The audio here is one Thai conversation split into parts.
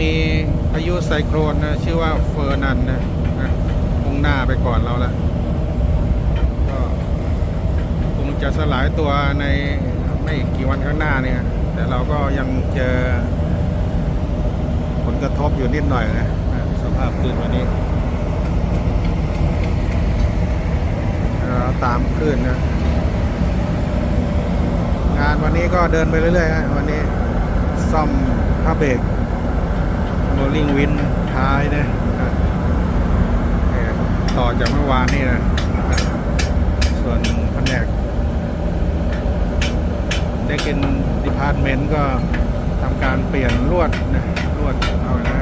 มีพายุไซโครนนะชื่อว่าเฟอร์นันนะนะมุ่งหน้าไปก่อนเราแล้วก็คงจะสลายตัวในไม่กี่วันข้างหน้าเนี่ย แต่เราก็ยังเจอผลกระทบอยู่นิดหน่อยนะนะสภาพคลื่นวันนี้เราตามคลื่นนะงานวันนี้ก็เดินไปเรื่อยๆฮะวันนี้ซ่อมผ้าเบรก โรลลิ่งวินท้ายนะต่อจากเมื่อวานนี่นะส่วนแผนกได้กินดีพาร์ตเมนต์ก็ทำการเปลี่ยนลวดนะลวดเอานะ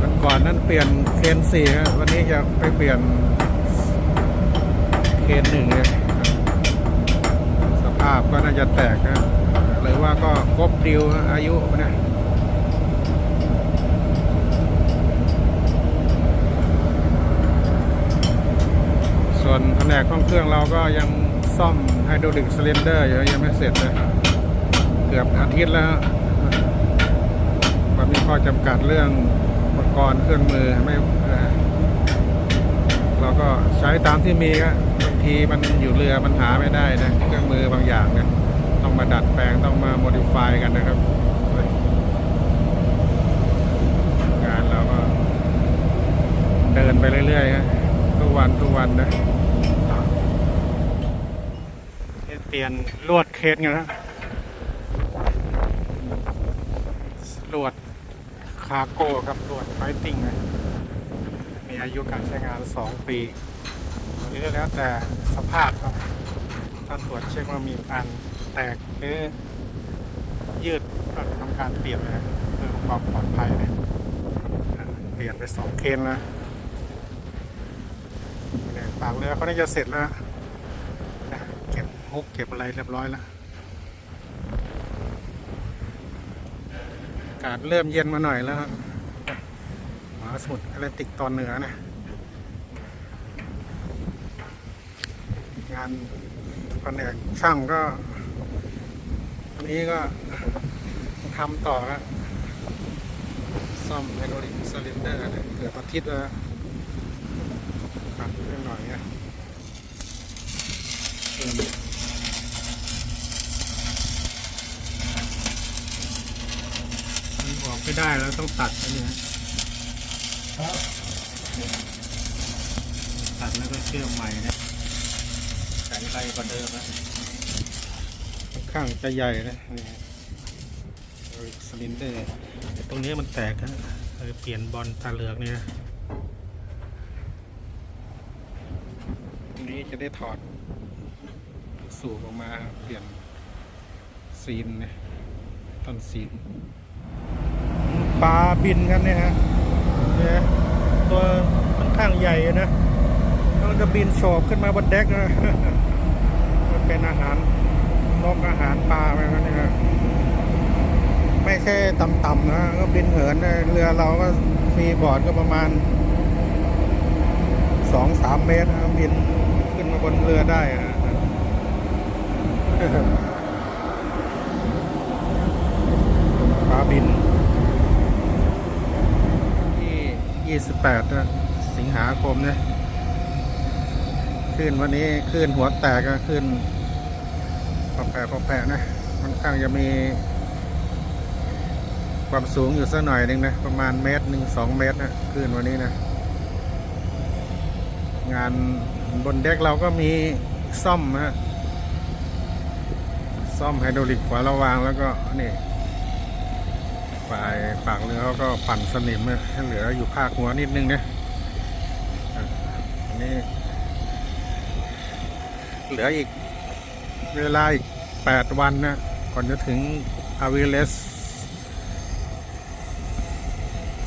วันก่อนนั้นเปลี่ยนเคนสี่ฮะวันนี้จะไปเปลี่ยนเคนหนึ่งเลยสภาพก็น่าจะแตกนะหรือว่าก็ครบดิวอายุนะ ส่วนแผนกห้องเครื่องเราก็ยังซ่อมไฮดรอลิกซิลินเดอร์อยู่ยังไม่เสร็จเลยเกือบอาทิตย์แล้วมันมีข้อจำกัดเรื่องอุปกรณ์เครื่องมือไม่เราก็ใช้ตามที่มีก็บางทีมันอยู่เรือมันหาไม่ได้นะเครื่องมือบางอย่างเนี่ยต้องมาดัดแปลงต้องมาโมดิฟายกันนะครับงานเราก็เดินไปเรื่อยๆทุกวันทุกวันนะ เปลี่ยนลวดเคสกันนะลวดคาโก้ครับลวดไฟติ้งนะมีอายุการใช้งาน 2 ปีอันนี้ก็แล้วแต่สภาพครับถ้าตรวจเช็คว่ามีการแตกหรือยืดก็ทำการเปลี่ยนเนะเพื่อความปลอดภัยนะอ่าเปลี่ยนไปสองเคนแล้วเนี่ยปากเรือเขาน่าจะเสร็จแล้ว ก็บฮุกเก็บอะไรเรียบร้อยแล้วอากาศเริ่มเย็นมาหน่อยแล้วมหาสมุทรแอตแลนติกตอนเหนือนะ งานแผนกช่างก็วันนี้ก็ทำต่อแล้วซ่อมไฮดรอลิกซิลินเดอร์นะเกือบอาทิตย์แล้วครับเรื่องหน่อยนะ มันออก ไม่ได้แล้วต้องตัดอันนี้ฮะตัดแล้วก็เชื่อมใหม่นะแข็งไรกว่าเดิมนะค่อนข้างจะใหญ่นะนี่ฮะสลินเดอร์ตรงนี้มันแตกนะเลยเปลี่ยนบอลตาเหลือกเนี่ยนะตรงนี้จะได้ถอดสูบออกมาเปลี่ยนซีนนะต้นซีน ปลาบินกันเนี่ยฮะเนี่ยตัวค่อนข้างใหญ่นะมันจะบินโฉบขึ้นมาบนเด็กนะมันเป็นอาหารนกอาหารปลาไปครับเนี่ยไม่ใช่ต่ำๆนะก็บินเหินนเรือเราก็ฟรีบอร์ดก็ประมาณสองสามเมตรนะบินขึ้นมาบนเรือได้อะปลาบิน ที่ 28นะสิงหาคมเนี่ยขึ้นวันนี้ขึ้นหัวแตกก็ขึ้นพอแปะพอแปะนะค่อนข้างจะมี ความสูงอยู่สักหน่อยหนึ่งนะ ประมาณเมตรหนึ่งสองเมตรนะขึ้นวันนี้นะ งานบนเด็กเราก็มีซ่อมนะซ่อมไฮดรอลิกขวาระวางแล้วก็นี่ ฝ่ายปากเรือเขาก็ปั่นสนิมให้เหลืออยู่ภาคหัวนิดนึงนะอะอันนี้ เหลืออีกเวลาอีกแปดวันนะก่อนจะถึงอาวิเลส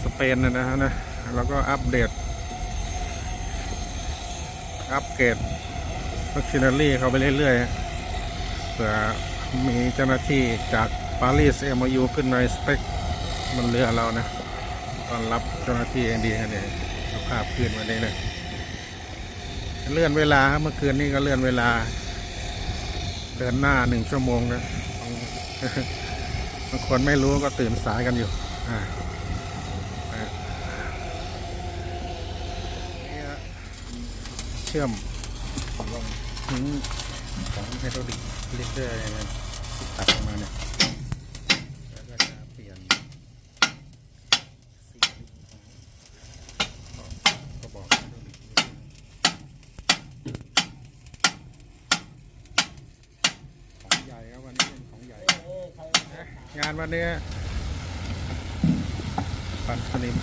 สเปนนะฮะนะแล้วก็อัปเดต อัปเกรดมัชชินารี่เขาไปเรื่อยๆเผื่อมีเจ้าหน้าที่จากปารีสเอ็มยูขึ้นในสเปค มันเรือเรานะตอนรับเจ้าหน้าที่เองดีกันเนี่ยสภาพคืนวันนี้นะเลื่อนเวลาครับเมื่อคืนนี้ก็เลื่อนเวลา เดินหน้าหนึ่งชั่วโมงนะบางคนไม่รู้ก็ตื่นสายกันอยู่อ่าเชื่อมถึงของไฮดรอลิกลิเตอร์เนี่ยตัดออกมาเนี่ยแล้วก็จะเปลี่ยนสีของกระบอกไฮดรอลิกของใหญ่ครับวันนี้เป็นของใหญ่ งานวันนี้ปันสนิม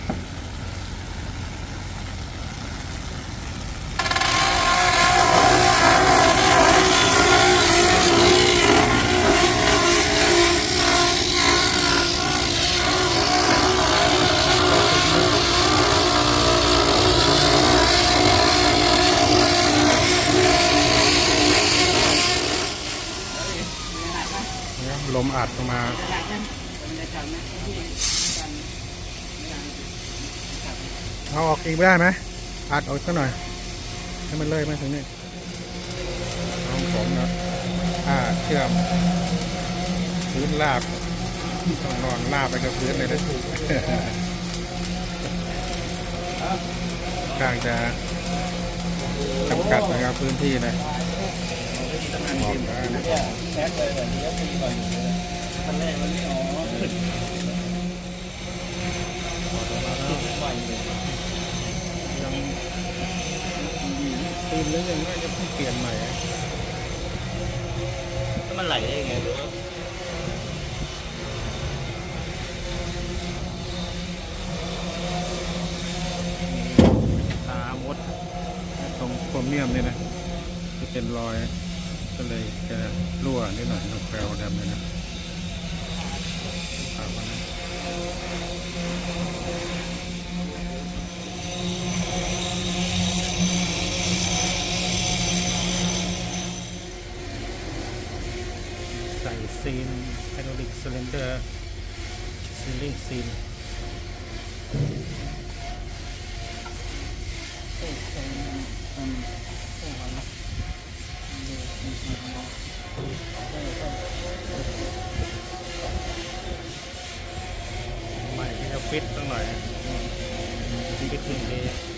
เนี่ยลมอัดเข้ามา เอาออกอีกได้ไหมอัดออกสักหน่อย ให้มันเลยมาถึงนี่น้องผมนะอ่าเชื่อมพื้นลาบต้องนอนลาบไปกับพื้นเลยนะกลางจะจำกัดนะครับพื้นที่นะบอกได้นะ ตีนหรือยังน่าจะเพิ่งเปลี่ยนใหม่อะถ้ามันไหลได้ยังไงหรือว่าตามดตรงโครเมียมนี่นะที่เป็นรอย ก็เลยจะรั่วนิดหน่อยตรงแคลดำเลยนะฝากไว้นะ ซีนไฮดรอลิกซิลินเดอร์ซีลิงซีนใหม่ที่จะฟิตตั้งหน่อยฟิตหนึ่งดี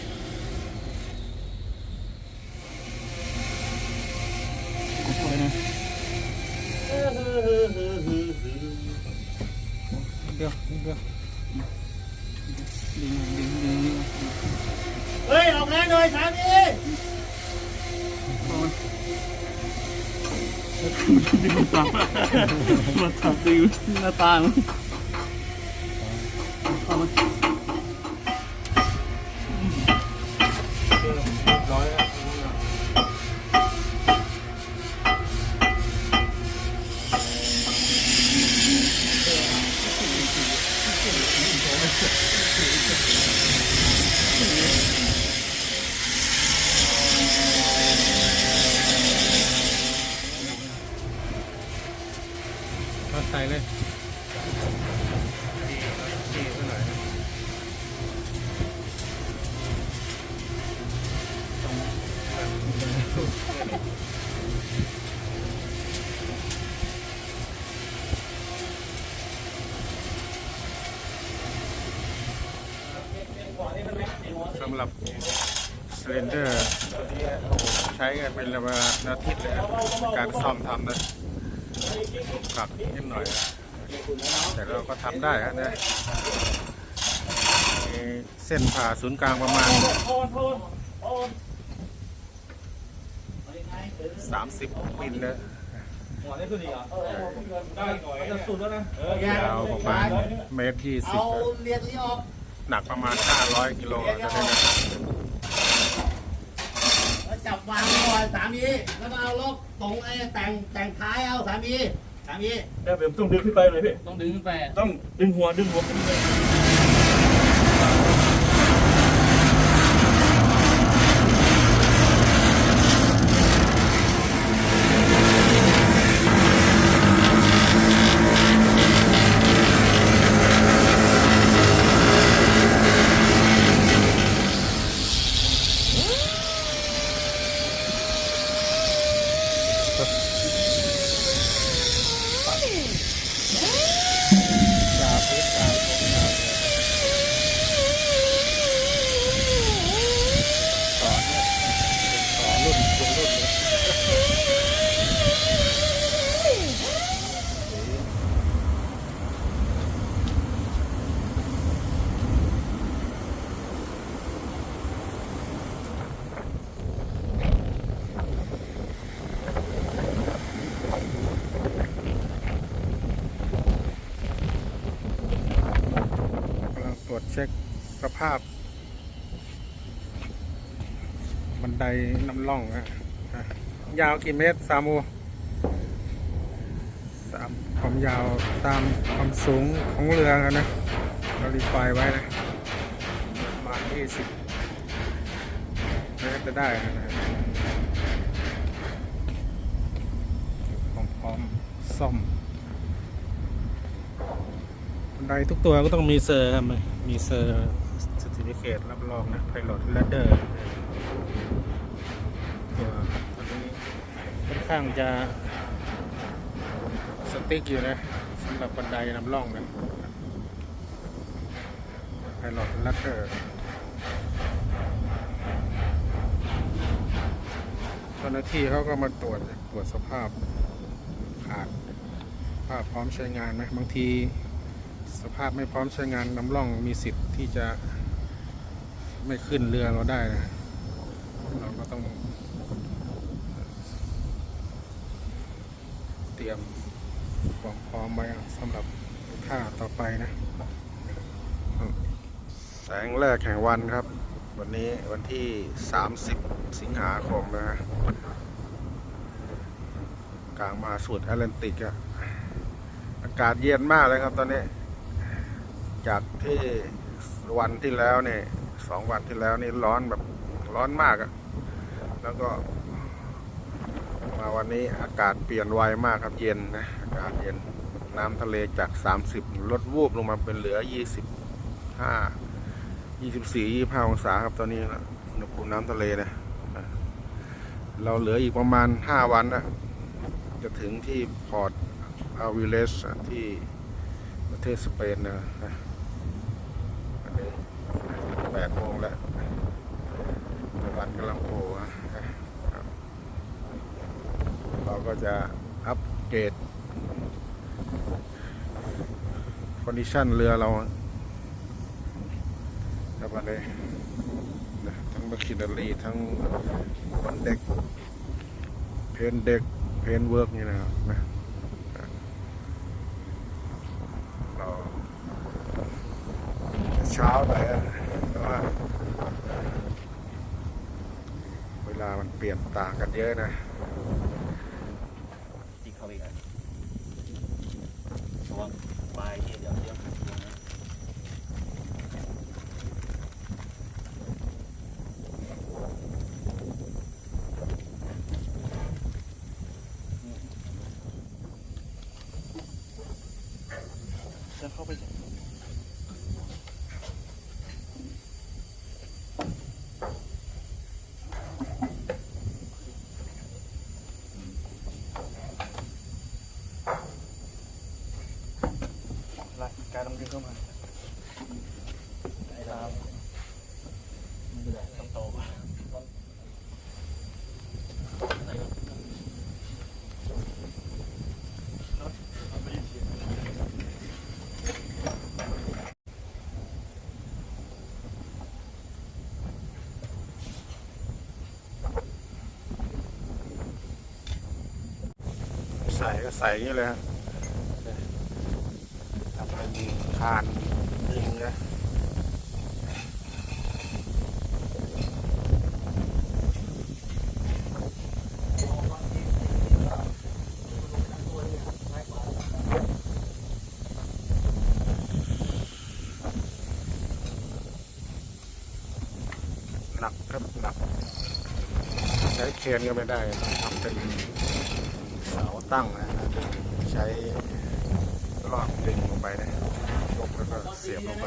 ดี๋ยวเดี๋ยวเฮ้ย ออกแรงหน่อยสามีมาตัดตีหน้าตา ใส่เลยดีดีซะหน่อยสำหรับสเลนเดอร์ ใช้กันเป็นระยะอาทิตย์เลยการซ่อม กลับนิดหน่อยนะแต่เราก็ทำได้ฮะนะมีเส้นผ่าศูนย์กลางประมาณ 30มิลนะหัวได้ขึ้นอีกเหรอได้หน่อยจะสุดแล้วนะยาวประมาณเมตรยี่สิบเอาเรียนนี้ออกหนักประมาณ 500 กิโลจะได้นะแล้วจับวางก่อนสามี แล้วก็เอาลบตรงไอ้แต่งแต่งท้ายเอาสามี สามีได้แบบต้องดึงขึ้นไปเลยพี่ ต้องดึงขึ้นไป ต้องดึงหัวดึงหัวขึ้นไป ภาพ บันไดน้ำล่องนะอะยาวกี่เมตรสามูสามความยาวตามความสูงของเรือนะเรารีไฟไว้นะประมาณยี่สิบเมตรจะได้นะพร้อมพร้อมซ่อมบันไดทุกตัวก็ต้องมีเซอร์ครับมีเซอร์ สติเคตรับรองนะไพลอตแลดเดอร์ตัวตัวนี้ค่อนข้างจะสติ๊กอยู่นะสำหรับบันไดนำร่องนะไพลอตลัตเตอร์เจ้าหน้าที่เขาก็มาตรวจตรวจสภาพขาดภาพพร้อมใช้งานไหมบางทีสภาพไม่พร้อมใช้งานน้ำร่องมีสิทธิ์ที่จะ ไม่ขึ้นเรือเราได้นะเราก็ต้อง เตรียมความพร้อมไว้สำหรับท่าต่อไปนะ แสงแรกแห่งวันครับ วันนี้วันที่ 30 สิงหาคมนะฮะกลางมาสมุทรแอตแลนติกอะอากาศเย็นมากเลยครับตอนนี้ จากที่วันที่แล้วเนี่ย สองวันที่แล้วนี่ร้อนแบบร้อนมากอะแล้วก็ มาวันนี้อากาศเปลี่ยนไวมากครับเย็นนะอากาศเย็นน้ำทะเลจาก 30 ลดวูบลงมาเป็นเหลือ 25 24 25องศาครับตอนนี้นะอุณหภูมิน้ำทะเลนะเราเหลืออีกประมาณ 5 วันนะจะถึงที่พอร์ตอาวิเลสที่ประเทศสเปนนะ 8โมงแล้วตะวันกำลังโผล่เราก็จะอัปเกรดคอนดิชันเรือเราแล้วมาเลยทั้งบัคคินารีทั้งบนเด็ก เพนเด็ก เพนเวิร์กนี่นะครับนะเราเช้าไปอะเพราะ ว่า เวลามันเปลี่ยนต่างกันเยอะนะจิกเข้าไปกันเพระว่าปลายที่เดี๋ยวเดี๋ยวขัดลงนะ จะเข้าไป รายการต้องดึงเข้ามา ไอ้ครับไม่เป็นไรต้องโตกว่า ใส่ก็ใส่อย่างนี้เลยฮะทำเป็นคานยิงนะหนักครับหนักใช้เคนก็ไม่ได้ต้องท ตั้งนะใช้รอบดึงลงไปนะยกแล้วก็เสียบลงไป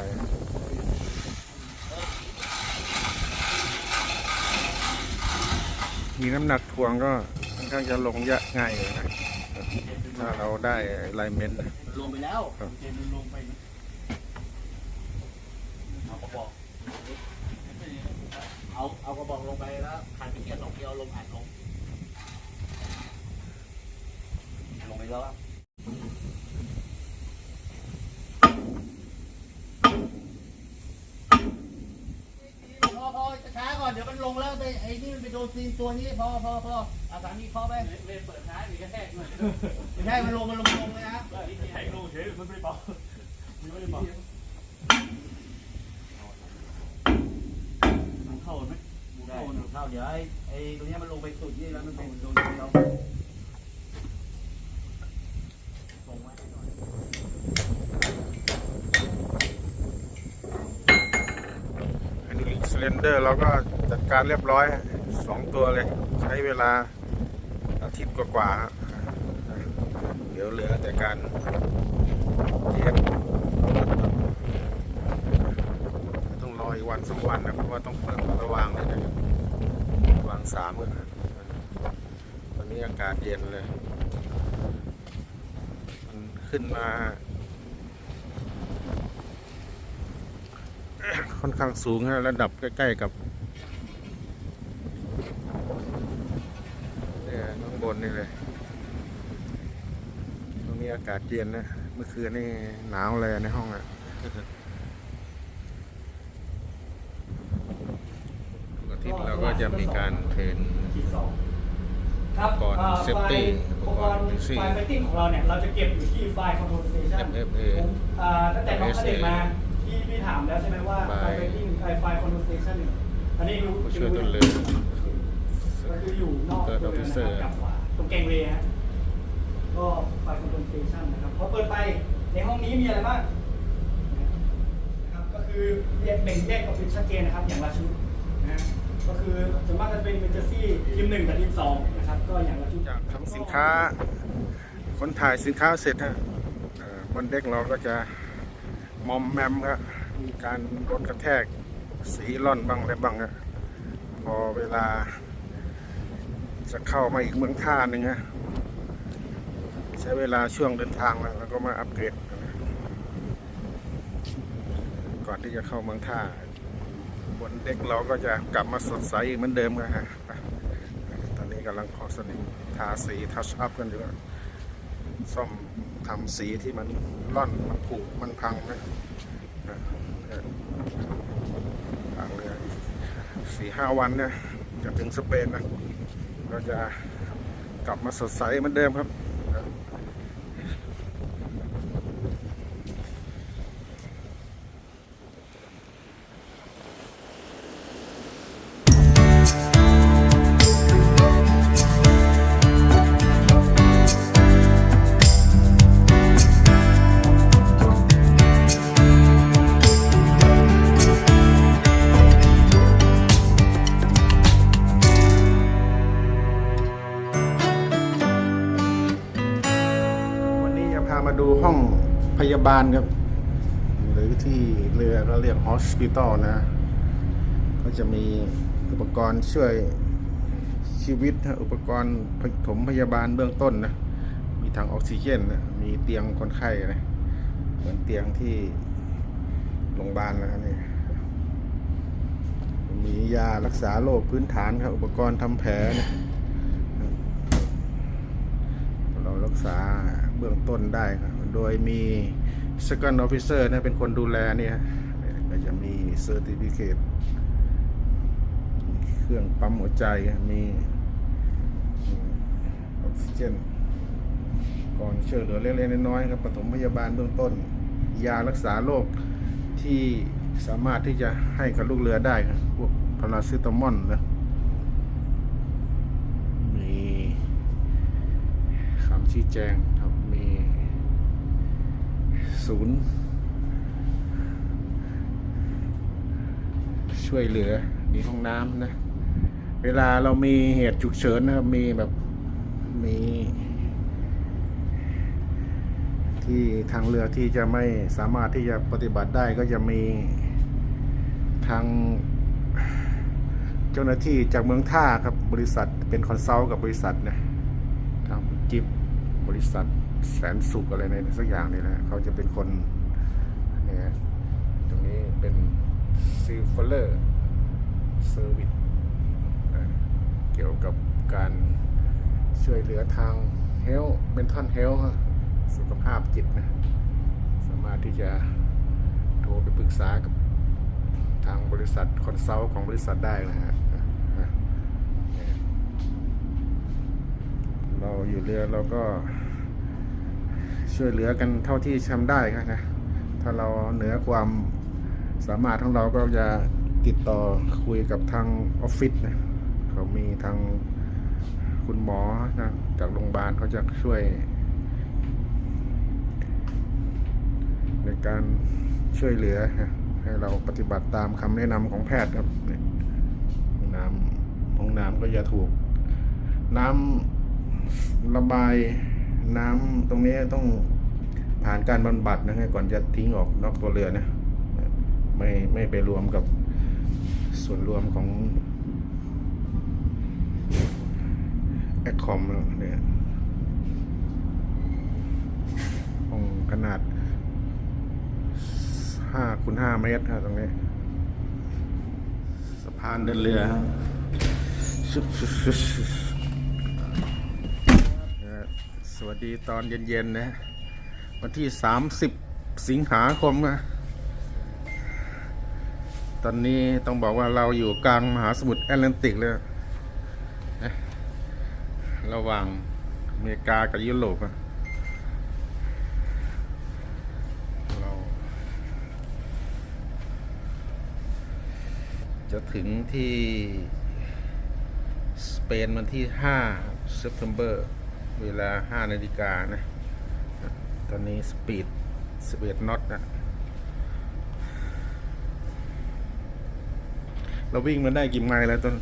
มีน้ำหนักทวงก็ค่อนข้างจะลงยะง่ายเลยนะถ้าเราได้ไลเมนต์รวมไปแล้วครับเจนลงไปเอากระบอกเอาเอากระบอกลงไปแล้วคันที่เกียร์สองเกียร์เอาลมอัดลง รือวะพอพอช้าก่อนเดี๋ยวมันลงแล้วไปไอ้นี่มันไปโดนซีนตัวนี้พอพอพออาสามีเคาะไปเลยเปิดท้ายมีกระแทกหน่อยไม่ใช่มันลงมันลงลงเลยนะแทงลงเฉยมันไม่เป่ามันไม่ได้เป่ามันเข้าไหมได้เข้าเดี๋ยวไอ้ไอ้ตรงนี้มันลงไปสุดนี่แล้วมันเป็นโดนเราส่งมาให้หน่อย อันนี้ส เลนเดอร์เราก็จัดการเรียบร้อยสองตัวเลย ใช้เวลาอาทิตย์กว่าๆเดี๋ยวเหลือแต่การเทียบต้องรออีกวันสองวันนะเพราะว่าต้องเปิดระวางเลยนะวางสามกันนะวันนี้อากาศเย็นเลย มันขึ้นมา ค่อนข้างสูงฮะระดับใกล้ ๆ กับเนี่ยข้างบนนี่เลย ตรงนี้อากาศเย็นนะ เมื่อคืนนี่หนาวเลยในห้องอะทุกอาทิตย์เราก็จะมีการเทรนครับอุปกรณ์อ่า safety ไฟอุปกรณ์อุปกรณ์ safety ไฟไฟติ้งของเราเนี่ย เราจะเก็บอยู่ที่ไฟคอนโทรลสเตชัน FFA อ่าตั้งแต่น้อง SA เด็กมาที่ พี่ถามแล้วใช่ไหมว่าไฟไฟไฟติ้งไฟไฟคอนโทรลสเตชันเนี่ยอันนี้รู้ผู้ช่วยต้นเรือก็คืออยู่นอกเกิดอตัอวฟเรืฟิอนเซอนะร์ครับกับขวาตรงแกงเวย์ฮะก็ไฟคอนโทรลสเตชันนะครับพอเปิดไปในห้องนี้มีอะไรบ้างนะครับก็คือแยกแบ่งแยกออกเป็นชัดเจนนะครับอย่างละชุดนะฮะก็คือส่วนมากจะเป็นเมนเจอร์ซี่ทีมหนึ่งกับทีมสองนะครับก็อย่างละชุด จากทำสินค้า คนถ่ายสินค้าเสร็จฮะเอ่อบนเด็กเราก็จะมอมแมมครับ มีการโดกระแทกสีล่อนบ้างอะไรบ้างฮะพอเวลา จะเข้ามาอีกเมืองท่าหนึ่งฮะใช้เวลาช่วงเดินทางแล้วแล้วก็มาอัปเกรดนะก่อนที่จะเข้าเมืองท่า บนเด็กเราก็จะกลับมาสดใสเหมือนเดิมครับฮะตอนนี้กำลังพอสนิมทาสีทัชอัพกันอยู่อะซ่อมทำสีที่มันร่อนมันผุมันพังนะ ทางเรือสี่ห้าวันเนี่ยจะถึงสเปนนะก็จะกลับมาสดใสเหมือนเดิมครับ ยาบาลครับ หรือที่เรือเราเรียก hospital นะ ก็จะมีอุปกรณ์ช่วยชีวิตนะอุปกรณ์ปฐมพยาบาลเบื้องต้นนะ มีถังออกซิเจนนะมีเตียงคนไข้นะเหมือนเตียงที่โรงพยาบาลนะนี่มียารักษาโรคพื้นฐานครับ อุปกรณ์ทำแผลนะเรารักษาเบื้องต้นได้ครับ โดยมี second officer นะเป็นคนดูแลเนี่ยก็จะมี certificate มีเครื่องปั๊มหัวใจมีออกซิเจนก่อนช่วยเหลือเล็กๆน้อยๆครับปฐมพยาบาลเบื้องต้น ยารักษาโรคที่สามารถที่จะให้กับลูกเรือได้ครับพวกพาราเซตามอลนะมีคำชี้แจง ศูนย์ช่วยเหลือมีห้องน้ำนะ เวลาเรามีเหตุฉุกเฉินนะครับ มีแบบมี ที่ทางเรือที่จะไม่สามารถที่จะปฏิบัติได้ก็จะมีทางเจ้าหน้าที่จากเมืองท่าครับบริษัทเป็นคอนซัลท์กับบริษัทนะทางจิบบริษัท แสนสุขอะไรในสักอย่างนี่แหละเขาจะเป็นคนเนี่ยตรงนี้เป็นซิลเฟอร์เซอร์วิสเกี่ยวกับการช่วยเหลือทางเฮลเบนท่อนเฮลสุขภาพจิตนะ สามารถที่จะโทรไปปรึกษากับทางบริษัทคอนซัลท์ของบริษัทได้นะฮะเราอยู่เรือเราก็ ช่วยเหลือกันเท่าที่ทำได้ครับนะถ้าเราเหนือความสามารถของเราก็จะติดต่อคุยกับทางออฟฟิศนะเขามีทางคุณหมอนะจากโรงพยาบาลเขาจะช่วย ในการช่วยเหลือ ให้เราปฏิบัติตามคำแนะนำของแพทย์ครับนี่ห้องน้ำห้องน้ำก็จะถูก น้ำระบาย น้ำตรงนี้ต้องผ่านการบำบัดนะฮะก่อนจะทิ้งออกนอกตัวเรือนะไม่ไม่ไปรวมกับส่วนรวมของแอคคอมเนี่ยห้องขนาดห้าคูณห้าเมตรครับตรงนี้ สะพานเดินเรือชุบชุบชุบชุบนะส วัสดีตอนเย็นๆนะวันที่ 30 สิงหาคมนะตอนนี้ต้องบอกว่าเราอยู่กลางมหาสมุทรแอตแลนติกเลยนะระหว่างอเมริกากับยุโรปอะเราจะถึงที่ สเปนวันที่ 5 เซปเทมเบอร์ เวลา5นาฬิกานะ ตอนนี้สปีด11น็อตนะเราวิ่งมาได้กี่ไมล์แล้วต้น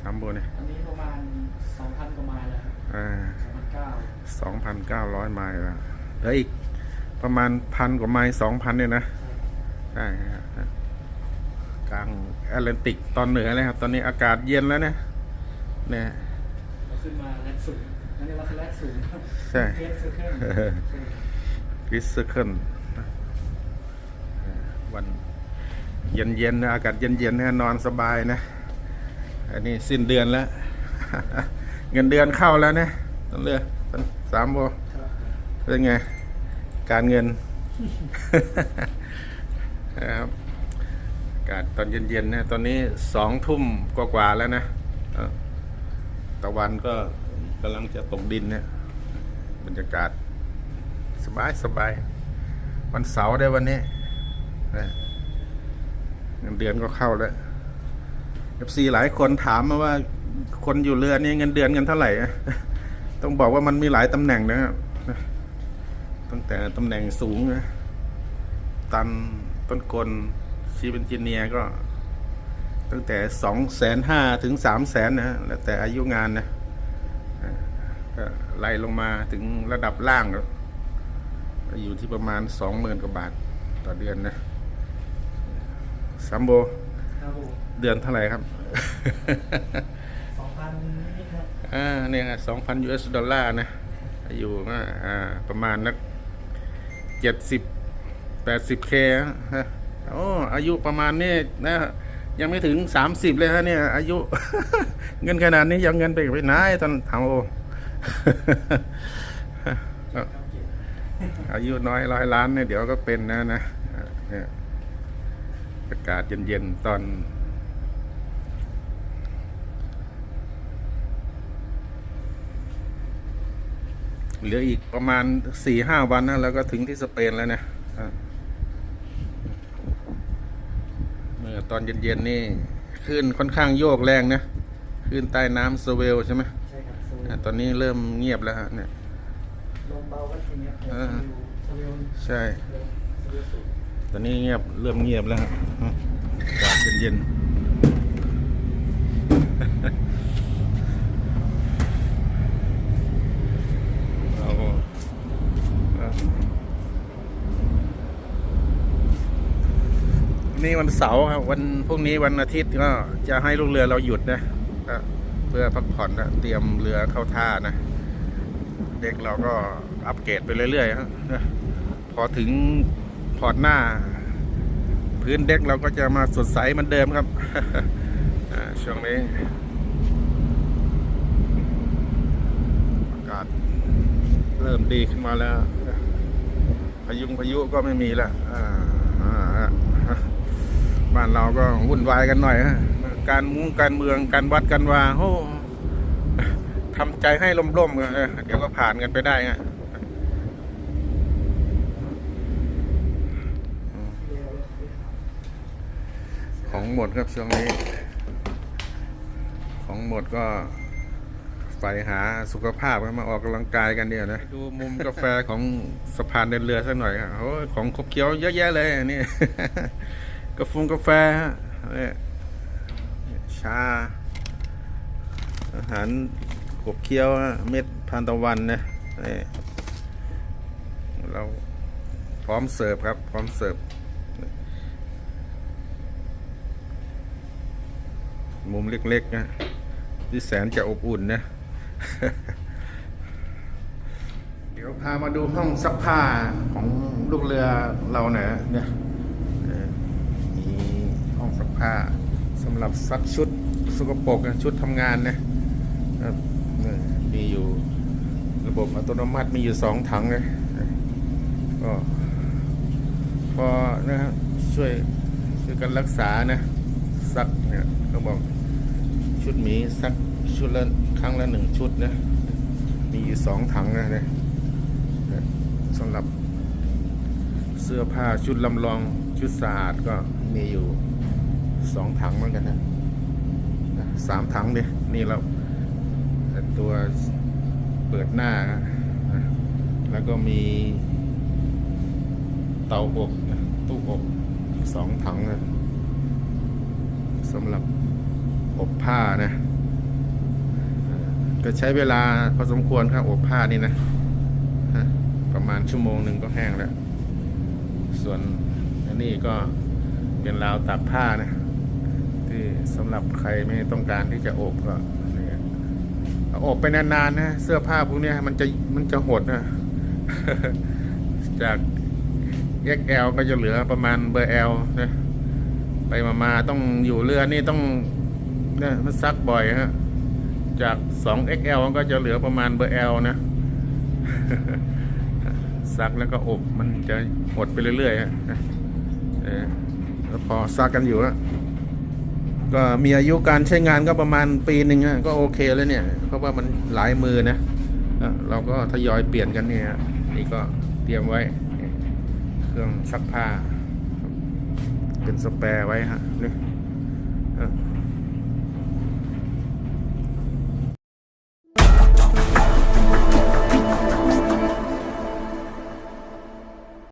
สามโบเนี่ยอันนี้ประมาณ2,000กว่าไมล์แล้วครับอ่า2,900 2,900ไมล์แล้วเหลืออีกประมาณพันกว่าไมล์2,000เนี่ยนะใช่ครับกลางแอตแลนติกตอนเหนือเลยครับ ตอนนี้อากาศเย็นแล้วเนี่ยเนี่ยเราขึ้นมาแลกสูง นั่นเรียกว่าแลกสูงครับใช่เทสเซอร์เคิลคริสเซอร์เคิลวันเย็นเย็นๆนะอากาศเย็นเย็นๆนะนอนสบายนะ อันนี้สิ้นเดือนแล้ว เงินเดือนเข้าแล้วนะต้นเรือต้นสามโบครับเป็นไง การเงินนะครับอากาศตอนเย็นๆนะตอนนี้สองทุ่มกว่าๆแล้วนะเออตะวันก็ กำลังจะตกดินเนี่ยบรรยากาศ สบายสบายวันเสาร์ได้วันนี้นะเงินเดือนก็เข้าแล้วเอฟซีหลายคนถามมาว่า คนอยู่เรือนี่เงินเดือนเงินเท่าไหร่ ต้องบอกว่ามันมีหลายตำแหน่งนะครับตั้งแต่ตำแหน่งสูงนะตันต้นกลชีฟเอนจิเนียร์ก็ ตั้งแต่สองแสนห้าถึงสามแสนนะแล้วแต่อายุงานนะ ก็ไล่ลงมาถึงระดับล่างก็อยู่ที่ประมาณสองหมื่นกว่าบาทต่อเดือนนะซัมโบครับผมเดือนเท่าไหร่ครับ2,000นิดๆครับอ่าเนี่ยสองพัน US ดอลลาร์นะ อยู่นะอ่าประมาณนักเจ็ดสิบแปดสิบเคฮะโอ้อายุประมาณนี้นะยังไม่ถึงสามสิบเลยฮะเนี่ย อายุ เงินขนาดนี้ยังเงินไปไปไหนตอนถามโอ อายุน้อยร้อยล้านเนี่ยเดี๋ยวก็เป็นนะนะอากาศเย็นๆตอนเหลืออีกประมาณสี่ห้าวันนะแล้วก็ถึงที่สเปนแล้วนะอะเมื่อตอนเย็นๆนี่คลื่นค่อนข้างโยกแรงนะคลื่นใต้น้ำสเวลใช่ไหม ตอนนี้เริ่มเงียบแล้วฮะเนี่ยลมเบาก็ทีเนี้ยเออสวิลใช่สวิลสูงตอนนี้เงียบเริ่มเงียบแล้วฮะอะอากาศเย็นๆเราอะนี่วันเสาร์ครับวันพรุ่งนี้วันอาทิตย์ก็จะให้ลูกเรือเราหยุดนะ เพื่อพักผ่อนนะเตรียมเรือเข้าท่านะ เด็กเราก็อัปเกรดไปเรื่อยๆฮะพอถึงพอร์ตหน้า พื้นเด็กเราก็จะมาสดใสเหมือนเดิมครับช่วงนี้อากาศเริ่มดีขึ้นมาแล้ว พายุพายุก็ไม่มีแล้วบ้านเราก็วุ่นวายกันหน่อยฮะ การมุ้งการเมืองการวัดกันว่าโอ้ทำใจให้ล่มๆกันเดี๋ยวก็ผ่านกันไปได้ฮะของหมดครับช่วงนี้ ของหมดก็ไฟหาสุขภาพกันมาออกกำลังกายกันเดียวนะดูมุมกาแฟของสะพานเดินเรือสักหน่อยครับโอ้ของขบเคี้ยวเยอะแยะเลยนี่กาแฟกาแฟฮะเนี่ย ชา อาหารขบเคี้ยวฮะเม็ดทานตะวันนะนี่เราพร้อมเสิร์ฟครับ พร้อมเสิร์ฟ มุมเล็กๆนะที่แสนจะอบอุ่นนะ เดี๋ยวพามาดูห้องซักผ้าของลูกเรือเราหน่อยนะเนี่ยมีห้องซักผ้า สำหรับซักชุดสกปรกนะชุดทำงานนะเนี่ยมีอยู่ระบบอัตโนมัติมีอยู่สองถังเลยก็พอนะครับช่วยช่วยกันรักษานะซักเนี่ยเขาบอกชุดหมีสักชุดละครั้งละหนึ่งชุดนะมีอยู่สองถังนะเนี่ยสำหรับเสื้อผ้าชุดลำลองชุดสะอาดก็มีอยู่ สองถังเหมือนกันนะสามถังดินี่เราตัวเปิดหน้า แล้วก็มีเตาอบตู้อบอีกสองถังนะสำหรับอบผ้านะก็ใช้เวลาพอสมควรครับอบผ้านี่นะประมาณชั่วโมงหนึ่งก็แห้งแล้ว ส่วนอันนี้ก็เป็นราวตากผ้านะ สำหรับใครไม่ต้องการที่จะอบก็เนี่ยอาอบไปนานๆนะเสื้อผ้าพวกนี้มันจะมันจะหดนะ จาก XL ก็จะเหลือประมาณเบอร์ L นะไปมามาต้องอยู่เรือนี่ต้องเนี่ยมันซักบ่อยฮะจาก 2XL ก็จะเหลือประมาณเบอร์ L นะ ซักแล้วก็อบมันจะหดไปเรื่อยๆฮะเออแล้วพอซักกันอยู่ฮะ ก็มีอายุการใช้งานก็ประมาณปีหนึ่งฮะก็โอเคแล้วเนี่ย เพราะว่ามันหลายมือนะเราก็ทยอยเปลี่ยนกันเนี่ยนี่ก็เตรียมไว้ เครื่องซักผ้า เป็นสแปรไว้ฮะนี่